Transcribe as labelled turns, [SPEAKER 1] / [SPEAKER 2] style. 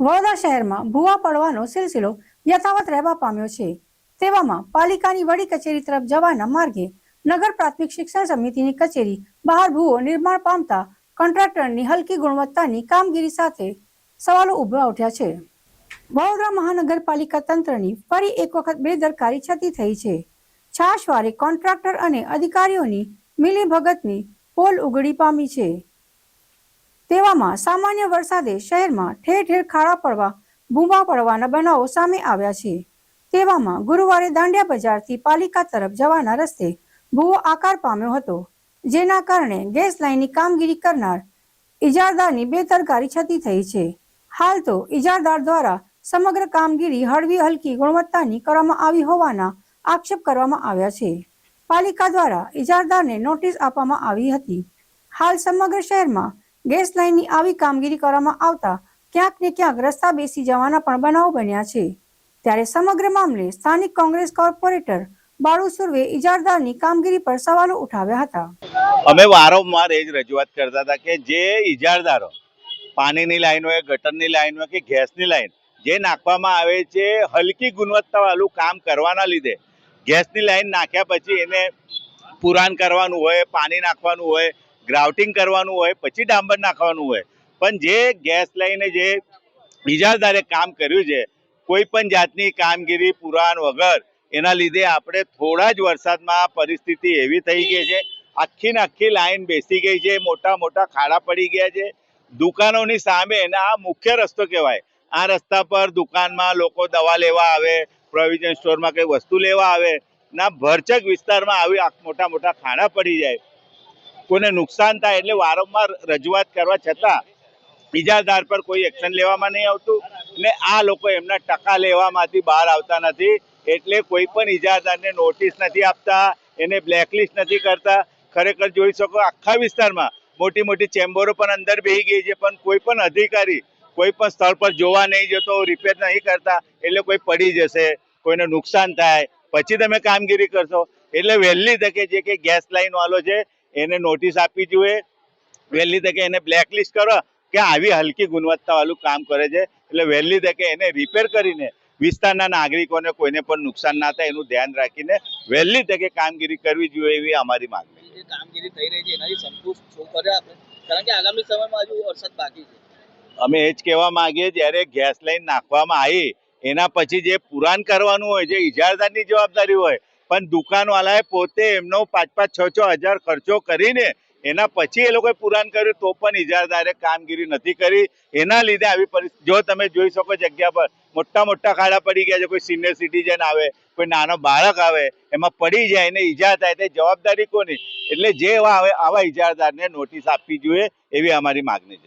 [SPEAKER 1] વડોદરા શહેરમાં ભૂવા પડવાનો સિલસિલો યથાવત રહેવા પામ્યો છે. તેવામાં પાલિકાની વડી કચેરી તરફ જવાના માર્ગે નગર પ્રાથમિક શિક્ષણ સમિતિની કચેરી બહાર ભૂવો નિર્માણ પામતા કોન્ટ્રાક્ટરની હલકી ગુણવત્તાની કામગીરી સાથે સવાલો ઊભા ઉઠ્યા છે. વડોદરા મહાનગરપાલિકા તંત્રની ફરી એક વખત બેદરકારી છતી થઈ છે. છાશવારે કોન્ટ્રાક્ટર અને અધિકારીઓની મિલીભગતની પોલ ઉગડી પામી છે. તેવામાં સામાન્ય વરસાદે શહેરમાં ઠેર ઠેર ખાડા પડવા, બૂમા પડવાના બનાવો સામે આવ્યા છે. તેવામાં ગુરુવારે દાંડિયા બજારથી પાલિકા તરફ જવાના રસ્તે ભૂવો આકાર પામ્યો હતો, જેના કારણે ગેસ લાઇનની કામગીરી કરનાર ઇજારદારની બેદરકારી છતી થઈ છે. હાલ તો ઇજારદાર દ્વારા સમગ્ર કામગીરી હળવી હલકી ગુણવત્તાની કરવામાં આવી હોવાના આક્ષેપ કરવામાં આવ્યા છે. પાલિકા દ્વારા ઇજારદારને નોટિસ આપવામાં આવી હતી. હાલ સમગ્ર શહેરમાં ગેસ લાઇનની આવી કામગીરી કરવામાં આવતા ક્યાંક ને ક્યાંક રસ્તા બેસી જવાના પણ બનાવ બન્યા છે. ત્યારે સમગ્ર મામલે સ્થાનિક કોંગ્રેસ કોર્પોરેટર બાળુ સુર્વે ઇજારદારની કામગીરી પર સવાલો ઉઠાવ્યા હતા.
[SPEAKER 2] અમે વારંવાર એ જ રજૂઆત કરતા હતા કે જે ઇજારદારો પાણીની લાઈન હોય, ગટરની લાઈન હોય કે ગેસની લાઈન, જે નાખવામાં આવે છે, હલકી ગુણવત્તાવાળું કામ કરવાના લીધે ગેસની લાઈન નાખ્યા પછી એને પુરાણ કરવાનું હોય, પાણી નાખવાનું હોય ગ્રાઉટિંગ કરવાનું હોય, પછી ડાંબર નાખવાનું હોય. પણ જે ગેસ લઈને જે ઇજારદારે કામ કર્યું છે, કોઈ પણ જાતની કામગીરી, પુરાણ વગર, એના લીધે આપણે થોડા જ વરસાદમાં પરિસ્થિતિ એવી થઈ ગઈ છે, આખી ને આખી લાઈન બેસી ગઈ છે, મોટા મોટા ખાડા પડી ગયા છે. દુકાનોની સામે એના આ મુખ્ય રસ્તો કહેવાય. આ રસ્તા પર દુકાનમાં લોકો દવા લેવા આવે પ્રોવિઝન સ્ટોરમાં કંઈ વસ્તુ લેવા આવે, ના ભરચક વિસ્તારમાં આવી મોટા મોટા ખાડા પડી જાય. કોઈને નુકસાન થાય એટલે વારંવાર રજૂઆત કરવા છતાં ઇજારદાર પર કોઈ એક્શન લેવામાં નહીં આવતું ને આ લોકો એમના ટકા લેવામાંથી બહાર આવતા નથી એટલે કોઈ પણ ઇજાદારને નોટિસ નથી આપતા, એને બ્લેકલિસ્ટ નથી કરતા. ખરેખર જોઈ શકો આખા વિસ્તારમાં મોટી મોટી ચેમ્બરો પણ અંદર બેહી ગઈ છે, પણ કોઈ પણ અધિકારી કોઈ પણ સ્થળ પર જોવા નહીં જતો રિપેર નહીં કરતા, એટલે કોઈ પડી જશે, કોઈને નુકસાન થાય. પછી તમે કામગીરી કરશો. એટલે વહેલી તકે જે કે ગેસ લાઈન વાળો છે એને નોટિસ આપવી જોઈએ. વહેલી તકે એને બ્લેકલિસ્ટ કરો કે આવી હલકી ગુણવત્તા વાળું કામ કરે છે. એટલે વહેલી તકે એને રિપેર કરીને વિસ્તારના નાગરિકોને કોઈને પણ નુકસાન ના થાય એનું ધ્યાન રાખીને વહેલી તકે કામગીરી કરવી જોઈએ એવી અમારી માંગણી
[SPEAKER 3] કામગીરી થઈ રહી છે એનાથી સંતુષ્ટ શું કારણ કે આગામી સમયમાં હજુ વરસાદ બાકી છે.
[SPEAKER 2] અમે એ જ કહેવા માંગીએ જ્યારે ગેસ લાઈન નાખવામાં આવી એના પછી જે પુરાણ કરવાનું હોય જે ઇજારદારની જવાબદારી હોય પણ દુકાનવાળાએ પોતે એમનો પાંચ પાંચ છ છ હજાર ખર્ચો કરીને એના પછી એ લોકોએ પુરાણ કર્યું તો પણ ઇજારદારે કામગીરી નથી કરી. એના લીધે આવી પરિસ્થિતિ જો તમે જોઈ શકો જગ્યા પર મોટા મોટા ખાડા પડી ગયા છે, કોઈ સિનિયર સિટીઝન આવે, કોઈ નાનો બાળક આવે, એમાં પડી જાય એને ઈજા થાય, તે જવાબદારી કોની? એટલે જે એવા આવે, આવા ઇજારદારને નોટિસ આપવી જોઈએ એવી અમારી માગણી છે.